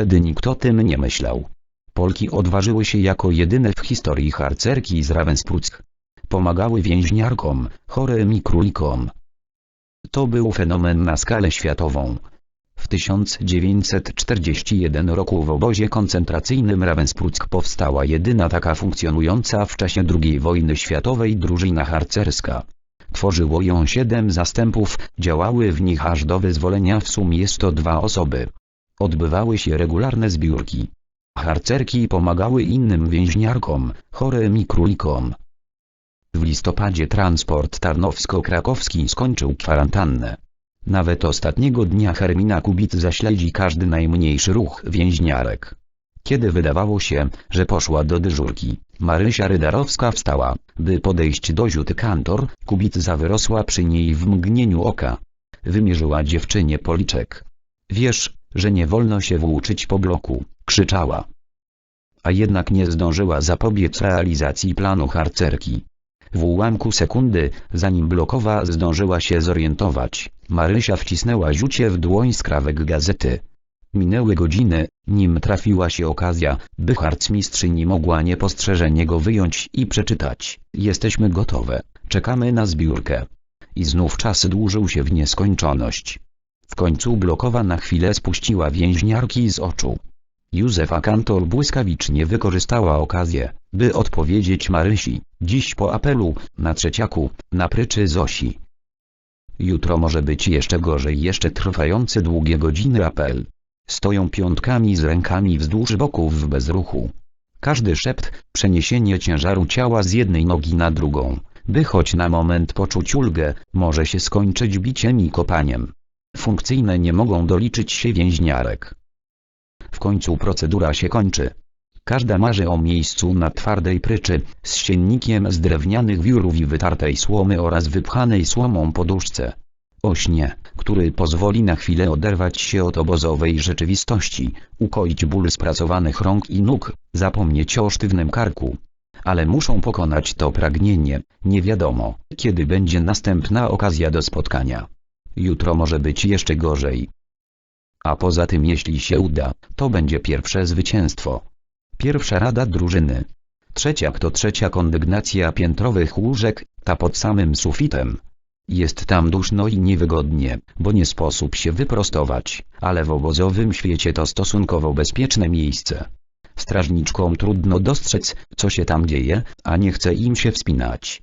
Wtedy nikt o tym nie myślał. Polki odważyły się jako jedyne w historii harcerki z Ravensbrück. Pomagały więźniarkom, chorym i królikom. To był fenomen na skalę światową. W 1941 roku w obozie koncentracyjnym Ravensbrück powstała jedyna taka funkcjonująca w czasie II wojny światowej drużyna harcerska. Tworzyło ją siedem zastępów, działały w nich aż do wyzwolenia w sumie 102 osoby. Odbywały się regularne zbiórki. Harcerki pomagały innym więźniarkom, chorym i królikom. W listopadzie transport tarnowsko-krakowski skończył kwarantannę. Nawet ostatniego dnia Hermina Kubic zaśledzi każdy najmniejszy ruch więźniarek. Kiedy wydawało się, że poszła do dyżurki, Marysia Rydarowska wstała, by podejść do ziuty kantor, Kubica wyrosła przy niej w mgnieniu oka. Wymierzyła dziewczynie policzek. Wiesz, że nie wolno się włóczyć po bloku, krzyczała. A jednak nie zdążyła zapobiec realizacji planu harcerki. W ułamku sekundy, zanim blokowa zdążyła się zorientować, Marysia wcisnęła ziucie w dłoń skrawek gazety. Minęły godziny, nim trafiła się okazja, by harcmistrzyni mogła niepostrzeżenie go wyjąć i przeczytać. Jesteśmy gotowe, czekamy na zbiórkę. I znów czas dłużył się w nieskończoność. W końcu blokowa na chwilę spuściła więźniarki z oczu. Józefa Kantor błyskawicznie wykorzystała okazję, by odpowiedzieć Marysi, dziś po apelu, na trzeciaku, na pryczy Zosi. Jutro może być jeszcze gorzej jeszcze trwający długie godziny apel. Stoją piątkami z rękami wzdłuż boków w bezruchu. Każdy szept, przeniesienie ciężaru ciała z jednej nogi na drugą, by choć na moment poczuć ulgę, może się skończyć biciem i kopaniem. Funkcyjne nie mogą doliczyć się więźniarek. W końcu procedura się kończy. Każda marzy o miejscu na twardej pryczy, z siennikiem z drewnianych wiórów i wytartej słomy oraz wypchanej słomą poduszce. O śnie, który pozwoli na chwilę oderwać się od obozowej rzeczywistości, ukoić ból spracowanych rąk i nóg, zapomnieć o sztywnym karku. Ale muszą pokonać to pragnienie, nie wiadomo, kiedy będzie następna okazja do spotkania. Jutro może być jeszcze gorzej. A poza tym jeśli się uda, to będzie pierwsze zwycięstwo. Pierwsza rada drużyny. Trzecia to trzecia kondygnacja piętrowych łóżek, ta pod samym sufitem. Jest tam duszno i niewygodnie, bo nie sposób się wyprostować, ale w obozowym świecie to stosunkowo bezpieczne miejsce. Strażniczkom trudno dostrzec, co się tam dzieje, a nie chce im się wspinać.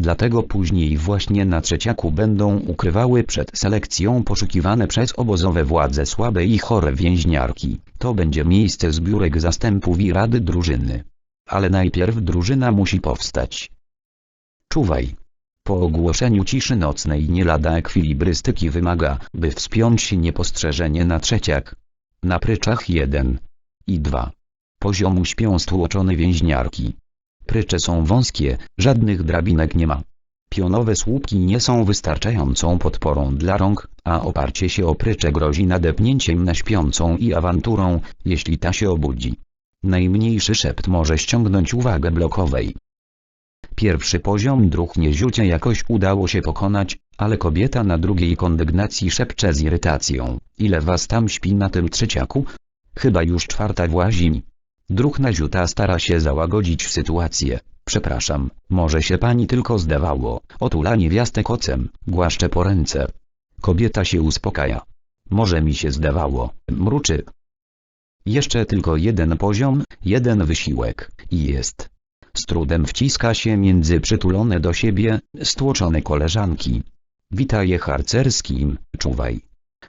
Dlatego później właśnie na trzeciaku będą ukrywały przed selekcją poszukiwane przez obozowe władze słabe i chore więźniarki. To będzie miejsce zbiórek zastępów i rady drużyny. Ale najpierw drużyna musi powstać. Czuwaj. Po ogłoszeniu ciszy nocnej nie lada ekwilibrystyki wymaga, by wspiąć się niepostrzeżenie na trzeciak. Na pryczach 1 i 2 poziomu śpią stłoczone więźniarki. Prycze są wąskie, żadnych drabinek nie ma. Pionowe słupki nie są wystarczającą podporą dla rąk, a oparcie się o prycze grozi nadepnięciem na śpiącą i awanturą, jeśli ta się obudzi. Najmniejszy szept może ściągnąć uwagę blokowej. Pierwszy poziom druhnie ziucie jakoś udało się pokonać, ale kobieta na drugiej kondygnacji szepcze z irytacją. Ile was tam śpi na tym trzeciaku? Chyba już czwarta włazi. Druhna ziuta stara się załagodzić sytuację. Przepraszam, może się pani tylko zdawało. Otula niewiastę kocem, głaszcze po ręce. Kobieta się uspokaja. Może mi się zdawało, mruczy. Jeszcze tylko jeden poziom, jeden wysiłek, i jest. Z trudem wciska się między przytulone do siebie, stłoczone koleżanki. Witaj harcerskim, czuwaj.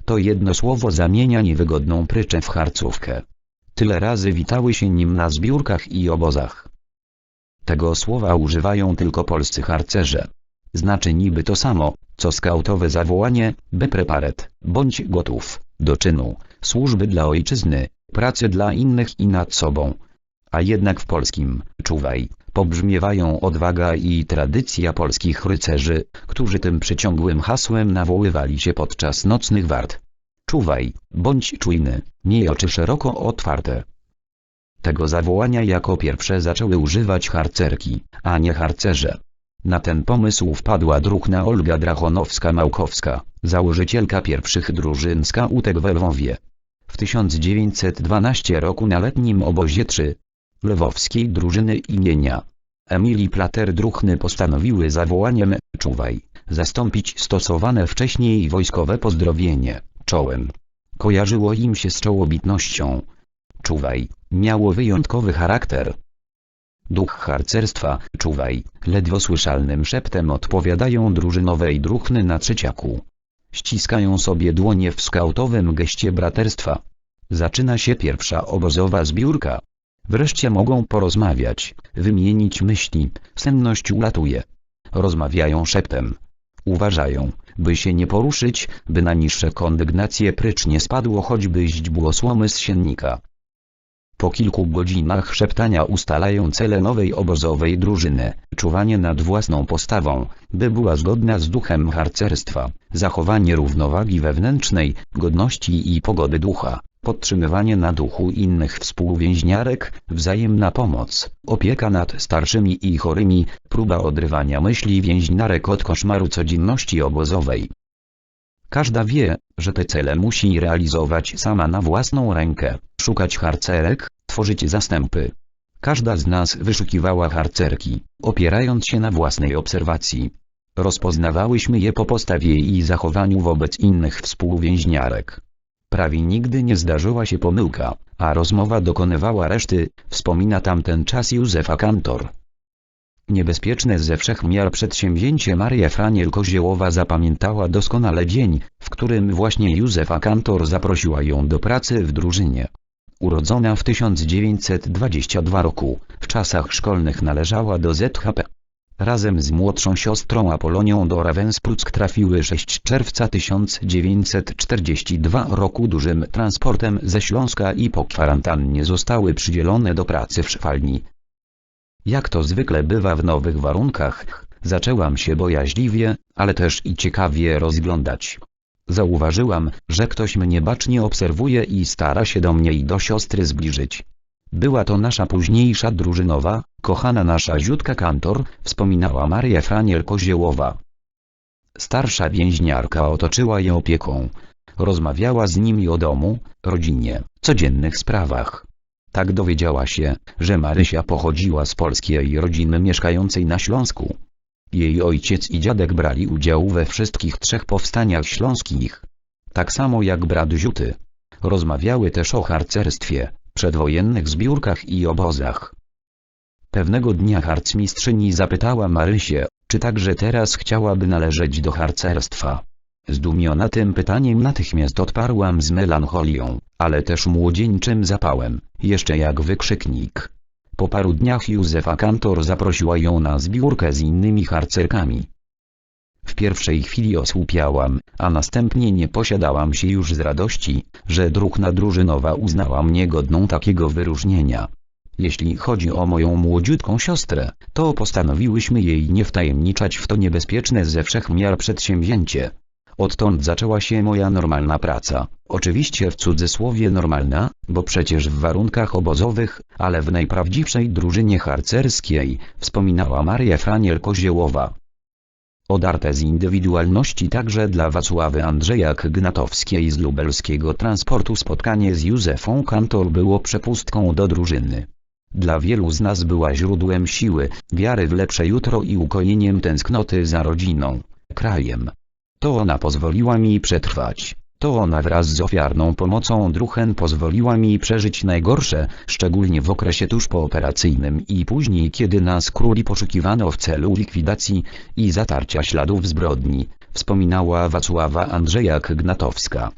To jedno słowo zamienia niewygodną pryczę w harcówkę. Tyle razy witały się nim na zbiórkach i obozach. Tego słowa używają tylko polscy harcerze. Znaczy niby to samo, co skautowe zawołanie, by preparet, bądź gotów, do czynu, służby dla ojczyzny, pracy dla innych i nad sobą. A jednak w polskim, czuwaj, pobrzmiewają odwaga i tradycja polskich rycerzy, którzy tym przyciągłym hasłem nawoływali się podczas nocnych wart. Czuwaj, bądź czujny, miej oczy szeroko otwarte. Tego zawołania jako pierwsze zaczęły używać harcerki, a nie harcerze. Na ten pomysł wpadła druhna Olga Drachonowska-Małkowska, założycielka pierwszych drużyn skautek w Lwowie. W 1912 roku na letnim obozie 3 lwowskiej drużyny imienia Emilii Plater-Druchny postanowiły zawołaniem czuwaj zastąpić stosowane wcześniej wojskowe pozdrowienie czołem. Kojarzyło im się z czołobitnością. Czuwaj miało wyjątkowy charakter. Duch harcerstwa, czuwaj, ledwo słyszalnym szeptem odpowiadają drużynowej druchny na trzeciaku. Ściskają sobie dłonie w skautowym geście braterstwa. Zaczyna się pierwsza obozowa zbiórka. Wreszcie mogą porozmawiać, wymienić myśli, senność ulatuje. Rozmawiają szeptem. Uważają, by się nie poruszyć, by na niższe kondygnacje prycz nie spadło choćby źdźbło słomy z siennika. Po kilku godzinach szeptania ustalają cele nowej obozowej drużyny, czuwanie nad własną postawą, by była zgodna z duchem harcerstwa, zachowanie równowagi wewnętrznej, godności i pogody ducha, podtrzymywanie na duchu innych współwięźniarek, wzajemna pomoc, opieka nad starszymi i chorymi, próba odrywania myśli więźniarek od koszmaru codzienności obozowej. Każda wie, że te cele musi realizować sama na własną rękę, szukać harcerek, tworzyć zastępy. Każda z nas wyszukiwała harcerki, opierając się na własnej obserwacji. Rozpoznawałyśmy je po postawie i zachowaniu wobec innych współwięźniarek. Prawie nigdy nie zdarzyła się pomyłka, a rozmowa dokonywała reszty, wspomina tamten czas Józefa Kantor. Niebezpieczne ze wszech miar przedsięwzięcie Maria Franiel Koziełowa zapamiętała doskonale dzień, w którym właśnie Józefa Kantor zaprosiła ją do pracy w drużynie. Urodzona w 1922 roku, w czasach szkolnych należała do ZHP. Razem z młodszą siostrą Apolonią do Ravensbrück trafiły 6 czerwca 1942 roku dużym transportem ze Śląska i po kwarantannie zostały przydzielone do pracy w szwalni. Jak to zwykle bywa w nowych warunkach, zaczęłam się bojaźliwie, ale też i ciekawie rozglądać. Zauważyłam, że ktoś mnie bacznie obserwuje i stara się do mnie i do siostry zbliżyć. Była to nasza późniejsza drużynowa, kochana nasza ziutka kantor, wspominała Maria Franiel Koziełowa. Starsza więźniarka otoczyła je opieką. Rozmawiała z nimi o domu, rodzinie, codziennych sprawach. Tak dowiedziała się, że Marysia pochodziła z polskiej rodziny mieszkającej na Śląsku. Jej ojciec i dziadek brali udział we wszystkich trzech powstaniach śląskich. Tak samo jak brat Ziuty. Rozmawiały też o harcerstwie, przedwojennych zbiórkach i obozach. Pewnego dnia harcmistrzyni zapytała Marysię, czy także teraz chciałaby należeć do harcerstwa. Zdumiona tym pytaniem natychmiast odparłam z melancholią, ale też młodzieńczym zapałem, jeszcze jak wykrzyknik. Po paru dniach Józefa Kantor zaprosiła ją na zbiórkę z innymi harcerkami. W pierwszej chwili osłupiałam, a następnie nie posiadałam się już z radości, że druhna drużynowa uznała mnie godną takiego wyróżnienia. Jeśli chodzi o moją młodziutką siostrę, to postanowiłyśmy jej nie wtajemniczać w to niebezpieczne ze wszech miar przedsięwzięcie. Odtąd zaczęła się moja normalna praca. Oczywiście w cudzysłowie normalna, bo przecież w warunkach obozowych, ale w najprawdziwszej drużynie harcerskiej, wspominała Maria Franiel Koziełowa. Odarte z indywidualności także dla Wacławy Andrzejak Gnatowskiej z lubelskiego transportu spotkanie z Józefą Kantor było przepustką do drużyny. Dla wielu z nas była źródłem siły, wiary w lepsze jutro i ukojeniem tęsknoty za rodziną, krajem. To ona pozwoliła mi przetrwać. To ona wraz z ofiarną pomocą druchen pozwoliła mi przeżyć najgorsze, szczególnie w okresie tuż pooperacyjnym i później kiedy nas króli poszukiwano w celu likwidacji i zatarcia śladów zbrodni, wspominała Wacława Andrzejak Gnatowska.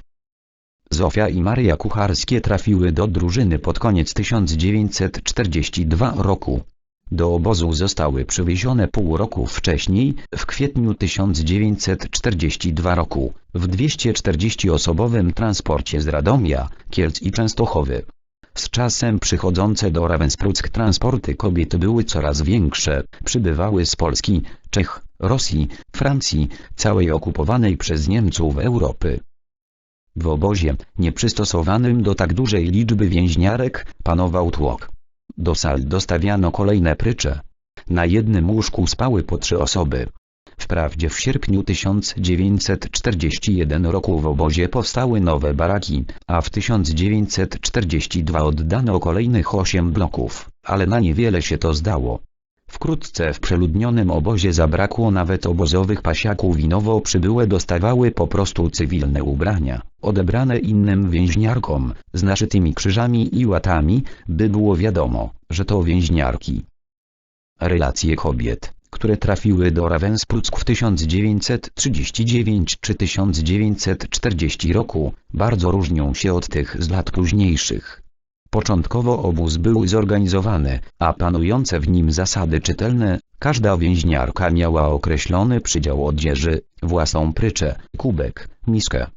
Zofia i Maria Kucharskie trafiły do drużyny pod koniec 1942 roku. Do obozu zostały przywiezione pół roku wcześniej, w kwietniu 1942 roku, w 240-osobowym transporcie z Radomia, Kielc i Częstochowy. Z czasem przychodzące do Ravensbrück transporty kobiet były coraz większe, przybywały z Polski, Czech, Rosji, Francji, całej okupowanej przez Niemców Europy. W obozie, nieprzystosowanym do tak dużej liczby więźniarek, panował tłok. Do sal dostawiano kolejne prycze. Na jednym łóżku spały po trzy osoby. Wprawdzie w sierpniu 1941 roku w obozie powstały nowe baraki, a w 1942 oddano kolejnych 8 bloków, ale na niewiele się to zdało. Wkrótce w przeludnionym obozie zabrakło nawet obozowych pasiaków i nowo przybyłe dostawały po prostu cywilne ubrania, odebrane innym więźniarkom, z naszytymi krzyżami i łatami, by było wiadomo, że to więźniarki. Relacje kobiet, które trafiły do Ravensbrück w 1939 czy 1940 roku, bardzo różnią się od tych z lat późniejszych. Początkowo obóz był zorganizowany, a panujące w nim zasady czytelne, każda więźniarka miała określony przydział odzieży, własną pryczę, kubek, miskę.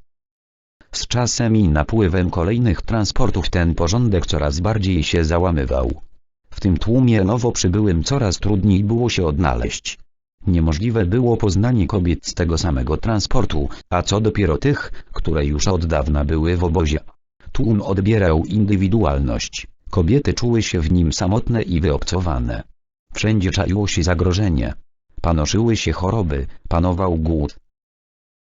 Z czasem i napływem kolejnych transportów ten porządek coraz bardziej się załamywał. W tym tłumie nowo przybyłym coraz trudniej było się odnaleźć. Niemożliwe było poznanie kobiet z tego samego transportu, a co dopiero tych, które już od dawna były w obozie. Tłum odbierał indywidualność, kobiety czuły się w nim samotne i wyobcowane. Wszędzie czaiło się zagrożenie. Panoszyły się choroby, panował głód.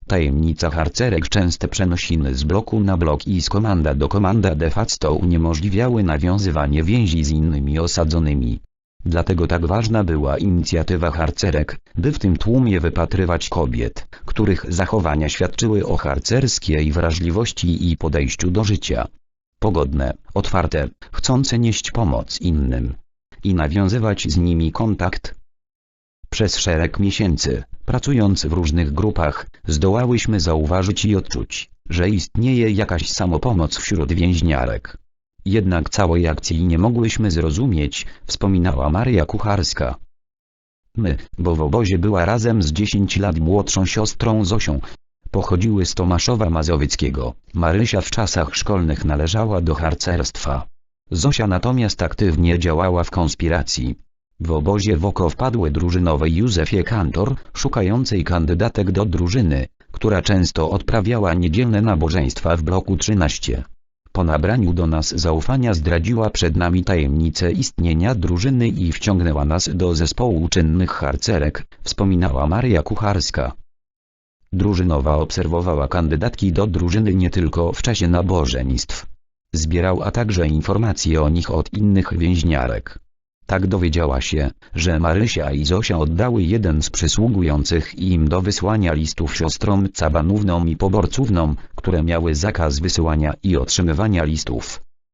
Tajemnica harcerek częste przenosiny z bloku na blok i z komanda do komanda de facto uniemożliwiały nawiązywanie więzi z innymi osadzonymi. Dlatego tak ważna była inicjatywa harcerek, by w tym tłumie wypatrywać kobiet, których zachowania świadczyły o harcerskiej wrażliwości i podejściu do życia. Pogodne, otwarte, chcące nieść pomoc innym. I nawiązywać z nimi kontakt. Przez szereg miesięcy, pracując w różnych grupach, zdołałyśmy zauważyć i odczuć, że istnieje jakaś samopomoc wśród więźniarek. Jednak całej akcji nie mogłyśmy zrozumieć, wspominała Maria Kucharska. My, bo w obozie była razem z 10 lat młodszą siostrą Zosią. Pochodziły z Tomaszowa Mazowieckiego, Marysia w czasach szkolnych należała do harcerstwa. Zosia natomiast aktywnie działała w konspiracji. W obozie w oko wpadły drużynowej Józefie Kantor, szukającej kandydatek do drużyny, która często odprawiała niedzielne nabożeństwa w bloku 13. Po nabraniu do nas zaufania zdradziła przed nami tajemnicę istnienia drużyny i wciągnęła nas do zespołu czynnych harcerek, wspominała Maria Kucharska. Drużynowa obserwowała kandydatki do drużyny nie tylko w czasie nabożeństw. Zbierała także informacje o nich od innych więźniarek. Tak dowiedziała się, że Marysia i Zosia oddały jeden z przysługujących im do wysłania listów siostrom Cabanównom i Poborcównom, które miały zakaz wysyłania i otrzymywania listów.